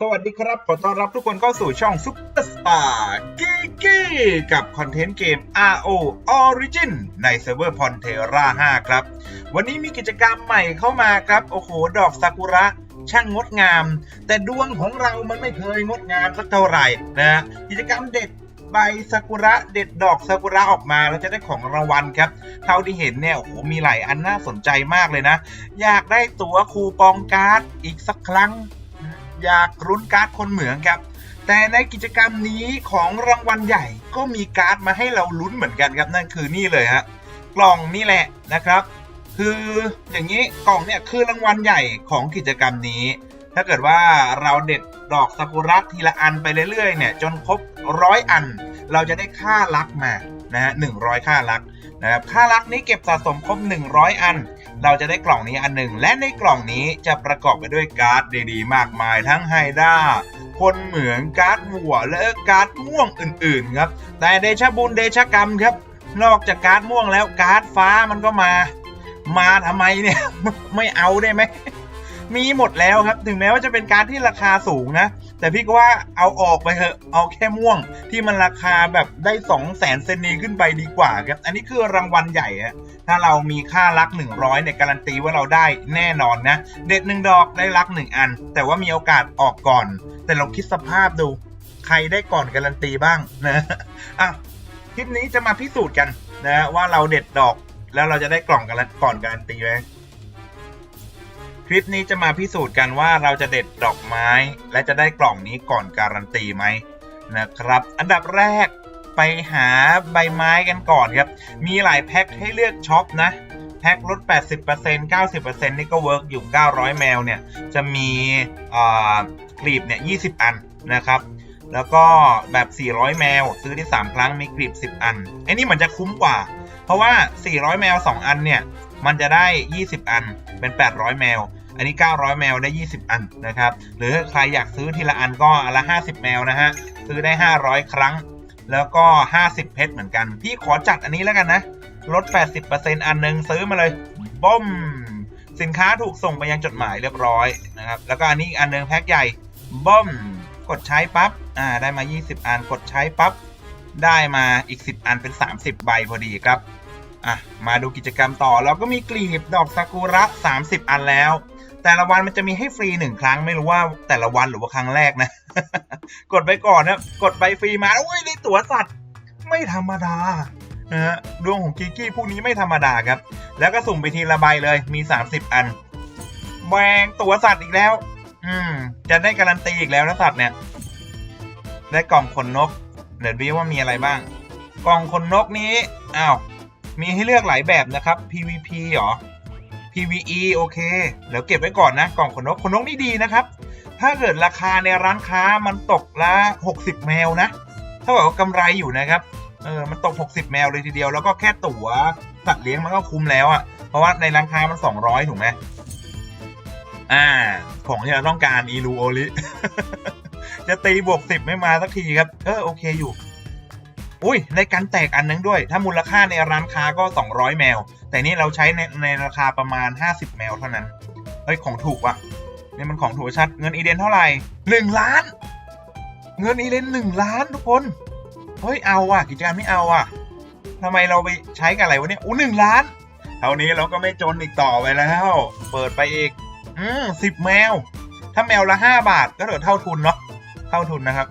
สวัสดีครับ ขอต้อนรับทุกคนเข้าสู่ช่อง Super Star g e e k y กับคอนเทนต์เกม RO Origin ในเซิร์ฟเวอร์ Pontera 5ครับ วันนี้มีกิจกรรมใหม่เข้ามาครับ โอ้โห ดอกซากุระช่างงดงาม แต่ดวงของเรามันไม่เคยงดงามสักเท่าไหร่นะกิจกรรมเด็ดใบซากุระเด็ดดอกซากุระออกมาเราจะได้ของรางวัลครับ เท่าที่เห็นเนี่ยโอ้โหมีหลายอันน่าสนใจมากเลยนะ อยากได้ตั๋วคูปองการ์ดอีกสักครั้ง อยากรุ้นการ์ดคนเหมืองครับ แต่ในกิจกรรมนี้ของรางวัลใหญ่ก็มีการ์ดมาให้เราลุ้นเหมือนกันครับนั่นคือนี่เลยฮะกล่องนี่แหละนะครับ คืออย่างนี้กล่องเนี่ยคือรางวัลใหญ่ของกิจกรรมนี้ ถ้าเกิดว่าเราเด็ดดอกซากุระทีละอันไปเรื่อยๆเนี่ยจนครบร้อยอัน เราจะได้ค่าลักมานะฮะหนึ่งร้อยค่าลักนะครับค่าลักนี้เก็บสะสมครบ 100 อัน เราจะได้กล่องนี้อันหนึ่ง และในกล่องนี้จะประกอบไปด้วยการ์ดดีๆ มากมาย ทั้งไฮด้าคนเหมืองการ์ดหัวและการ์ดม่วงอื่นๆครับ แต่เดชะบุญเดชะกรรมครับ นอกจากการ์ดม่วงแล้วการ์ดฟ้ามันก็มา มาทำไมเนี่ย ไม่เอาได้ไหม มีหมดแล้วครับ ถึงแม้ว่าจะเป็นการ์ดที่ราคาสูงนะ แต่พี่ก็ว่าเอาออกไปเถอะเอาแค่ม่วงที่มันราคาแบบได้สองแสนเซนีขึ้นไปดีกว่าครับ อันนี้คือรางวัลใหญ่อะถ้าเรามีค่ารัก 100เนี่ยการันตีว่าเราได้แน่นอนนะ เด็ดหนึ่งดอกได้รักหนึ่งอัน แต่ว่ามีโอกาสออกก่อน แต่เราคิดสภาพดู ใครได้ก่อนการันตีบ้างนะอะคลิปนี้จะมาพิสูจน์กันนะว่าเราเด็ดดอกแล้วเราจะได้กล่องกันก่อนการันตีไหม คลิปนี้จะมาพิสูจน์กันว่าเราจะเด็ดดอกไม้ และจะได้กล่องนี้ก่อนการันตีไหมนะครับ อันดับแรกไปหาใบไม้กันก่อนครับ มีหลายแพ็คให้เลือกช็อปนะ แพ็คลด 80% 90%นี่ก็เวิร์กอยู่ 900 แมวเนี่ย จะมีกลีบเนี่ย 20 อันนะครับ แล้วก็แบบ 400 แมวซื้อที่ 3 ครั้งมีกลีบ 10 อันไอ้นี่มันจะคุ้มกว่า เพราะว่า 400 แมว 2 อันเนี่ย มันจะได้ 20 อันเป็น 800 แมว อันนี้ 900 แมวได้ 20 อันนะครับ หรือใครอยากซื้อทีละอันก็อันละ 50 แมวนะฮะ ซื้อได้ 500 ครั้ง แล้วก็ 50 เพชรเหมือนกัน พี่ขอจัดอันนี้แล้วกันนะ ลด 80%อันหนึงซื้อมาเลยบ้มสินค้าถูกส่งไปยังจดหมายเรียบร้อยนะครับ แล้วก็อันนี้อีกอันหนึงแพ็คใหญ่บ้มกดใช้ปั๊บ อ่า ได้มา 20 อัน กดใช้ปั๊บ ได้มาอีก 10 อันเป็น 30 ใบพอดีครับ อะมาดูกิจกรรมต่อเราก็มีกลีบดอกซากุระ 30 อันแล้ว แต่ละวันมันจะมีให้ฟรีหนึ่งครั้งไม่รู้ว่าแต่ละวันหรือว่าครั้งแรกนะ กดไปก่อนนะกดใบฟรีมาโอ้ยได้ตั๋วสัตว์ ไม่ธรรมดานะฮะดวงของกิกกี้ผู้นี้ไม่ธรรมดาครับ แล้วก็สุ่มไปทีละใบเลยมี 30 อันแหวงตัวสัตว์อีกแล้ว อืม จะได้การันตีอีกแล้วนะสัตว์เนี่ยได้กล่องขนนกเดี๋ยวดูว่ามีอะไรบ้าง กล่องขนนกนี้อ้าว มีให้เลือกหลายแบบนะครับ PVP เหรอ PVE โอเคเดี๋ยวเก็บไว้ก่อนนะกล่องขนนกขนนกนี่ดีนะครับ ถ้าเกิดราคาในร้านค้ามันตกละ 60 แมวนะถ้าบอกว่ากำไรอยู่นะครับเออมันตก 60 แมวเลยทีเดียวแล้วก็แค่ตั๋วสัตว์เลี้ยงมันก็คุ้มแล้วอะ่ะเพราะว่าในร้านค้ามัน 200 ถูกไหมอ่า ของที่เราต้องการอีลูโอลิจะตีบวก 10 ไม่มาสักทีครับ เออโอเคอยู่ อุ้ยในการแตกอันนึงด้วย ถ้ามูลค่าในร้านค้าก็ 200 แมว แต่นี่เราใช้ในในราคาประมาณ 50 แมวเท่านั้น เฮ้ย ของถูกว่ะนี่มันของถูกชัด เงินอีเดนเท่าไหร่หนึ่งล้าน เงินอีเดนหนึ่งล้านทุกคน เฮ้ย เอาอะ กิจการไม่เอาอะทำไมเราไปใช้กับอะไรวะเนี่ยอู้หนึ่งล้าน เท่านี้เราก็ไม่จนอีกต่อไปแล้ว เปิดไปอีก อืมสิบแมว ถ้าแมวละห้าบาทก็เถือเท่าทุนเนาะ เท่าทุนนะครับ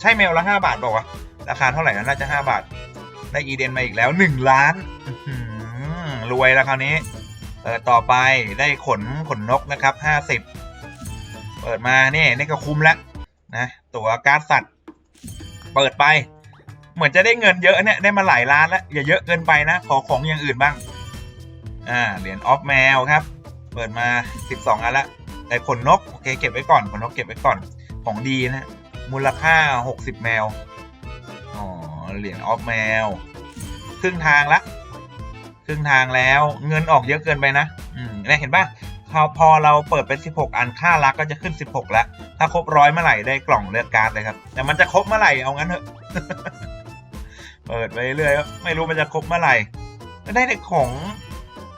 ใช่แมวละห้าบาทบอกว่า ราคาเท่าไหร่นะน่าจะห้าบาท ได้อีเดนมาอีกแล้วหนึ่งล้านรวยแล้วคราวนี้ เปิดต่อไปได้ขนขนนกนะครับห้าสิบเปิดมานี่นี่ก็คุ้มแล้วนะตั๋วการ์ดสัตว์ เปิดไป เหมือนจะได้เงินเยอะเนี่ยได้มาหลายล้านแล้วอย่าเยอะเกินไปนะ ขอของอย่างอื่นบ้าง อ่าเหรียญออฟแมวครับ เปิดมา 12 อันละแต่ขนนกโอเคเก็บไว้ก่อนขนนกเก็บไว้ก่อนของดีนะมูลค่า 60 แมว เหรียญออฟแมวครึ่งทางละครึ่งทางแล้วเงินออกเยอะเกินไปนะอืมเนี่ยเห็นปะพอเราเปิดเป็น 16 อันค่ารักก็จะขึ้น 16 แล้ว ถ้าครบร้อยเมื่อไหร่ได้กล่องเลือกการ์ดเลยครับ แต่มันจะครบเมื่อไหร่เอางั้นเถอะ เปิดไปเรื่อยๆไม่รู้มันจะครบเมื่อไหร่ได้แต่ของ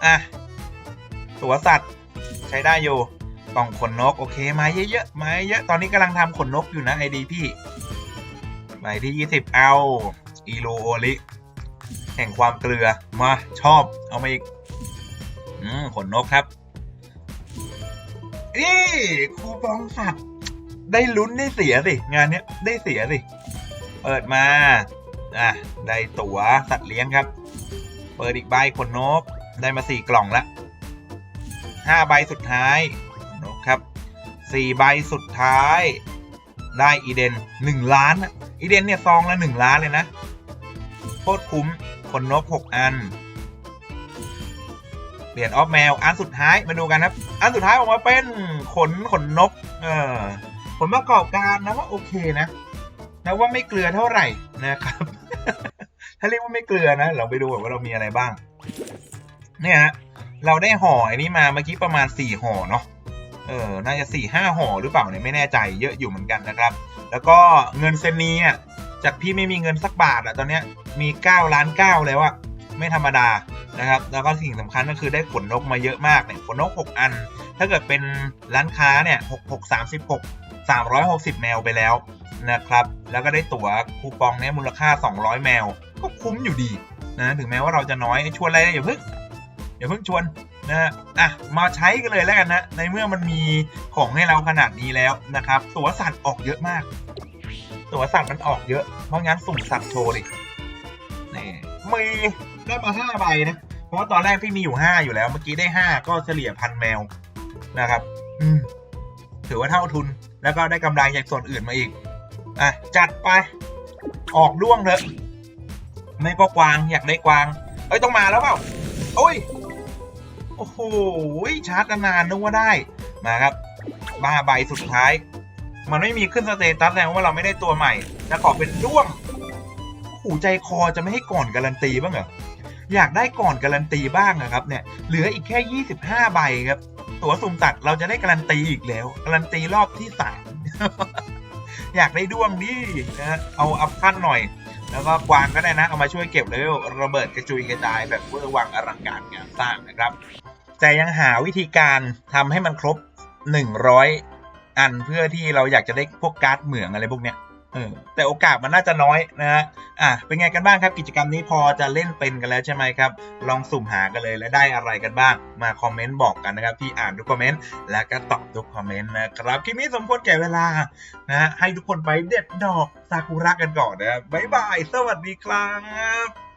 อะ ตัวสัตว์ ใช้ได้อยู่ กล่องขนนก โอเค มาเยอะๆ มาเยอะ ตอนนี้กำลังทำขนนกอยู่นะไอดีพี่ใบที่ 20 เอา อีโลโอลิแห่งความเกลือ มาชอบเอามาอีกอืมขนนกครับนี่คูปองสัตว์ได้ลุ้นได้เสียสิงานเนี้ยได้เสียสิ เปิดมา อะ ได้ตั๋วสัตว์เลี้ยงครับ เปิดอีกใบขนนก ได้มาสี่กล่องละห้าใบสุดท้ายขนนกครับสี่ใบสุดท้าย ได้อีเดนหนึ่งล้านอะอีเดนเนี่ยซองละหนึ่งล้านเลยนะ โคตรคุ้มขนนกหกอันเปลี่ยนออฟแมว อันสุดท้ายมาดูกันครับ อันสุดท้ายออกมาเป็นขนขนนก เออ ผลประกอบการนะว่าโอเคนะนะว่าไม่เกลือเท่าไหร่นะครับ ถ้าเรียกว่าไม่เกลือนะ เราไปดูว่าเรามีอะไรบ้าง เนี่ยฮะเราได้ห่ออันนี้มาเมื่อกี้ประมาณสี่ห่อเนาะ เออ น่าจะสี่ห้าห่อหรือเปล่าเนี่ยไม่แน่ใจเยอะอยู่เหมือนกันนะครับ แล้วก็เงินเซนนีอะ จากพี่ไม่มีเงินสักบาทอะตอนเนี้ยมี9ล้าน9แล้วอะไม่ธรรมดานะครับ แล้วก็สิ่งสำคัญก็คือได้ขนนกมาเยอะมากเนี่ยขนนก 6 อัน ถ้าเกิดเป็นร้านค้าเนี่ย6 6 36 360 แมวไปแล้วนะครับ แล้วก็ได้ตั๋วคูปองเนี่ยมูลค่า 200 แมว ก็คุ้มอยู่ดีนะถึงแม้ว่าเราจะน้อยชวนอะไรอย่าเพิ่งอย่าเพิ่งชวนนะฮะอะมาใช้กันเลยแล้วกันนะในเมื่อมันมีของให้เราขนาดนี้แล้วนะครับ ตั๋วสัตว์ออกเยอะมาก ตั๋วสัตว์มันออกเยอะ เพราะงั้นสุ่มสัตว์โชว์ดินี่มีได้มาห้าใบนะ เพราะว่าตอนแรกพี่มีอยู่ห้าอยู่แล้ว เมื่อกี้ได้ห้าก็เฉลี่ยพันแมวนะครับ อืมถือว่าเท่าทุน แล้วก็ได้กำไรจากส่วนอื่นมาอีก อะ จัดไป ออกด้วงเถอะ ไม่ก็กวางอยากได้กวาง เอ้ย ต้องมาแล้วเปล่า โอ้ย โอ้โห ชาร์จนานนึกว่าได้ มาครับบ้าใบสุดท้าย มันไม่มีขึ้นสเตตัสแสดงว่าเราไม่ได้ตัวใหม่จะขอเป็นด้วงหูใจคอจะไม่ให้ก่อนการันตีบ้างเหรอ อยากได้ก่อนการันตีบ้างนะครับ เนี่ย เหลืออีกแค่ 25 ใบครับ ตั๋วสุ่มสัตว์เราจะได้การันตีอีกแล้ว การันตีรอบที่สามอยากได้ด้วงดินะเอาอัพขั้นหน่อย แล้วก็กวางก็ได้นะ เอามาช่วยเก็บเลยระเบิดกระจุยกระจายแบบเวอร์วังอลังการงานสร้างนะครับ แต่ยังหาวิธีการทำให้มันครบ 100 อันเพื่อที่เราอยากจะได้พวกการ์ดเหมืองอะไรพวกเนี้ยเออแต่โอกาสมันน่าจะน้อยนะฮะอะเป็นไงกันบ้างครับ กิจกรรมนี้พอจะเล่นเป็นกันแล้วใช่ไหมครับ ลองสุ่มหากันเลยและได้อะไรกันบ้าง มาคอมเมนต์บอกกันนะครับพี่อ่านทุกคอมเมนต์และก็ตอบทุกคอมเมนต์นะครับคลิปนี้สมควรแก่เวลานะฮะให้ทุกคนไปเด็ดดอกซากุระกันก่อนนะครับบ๊ายบาย สวัสดีครับ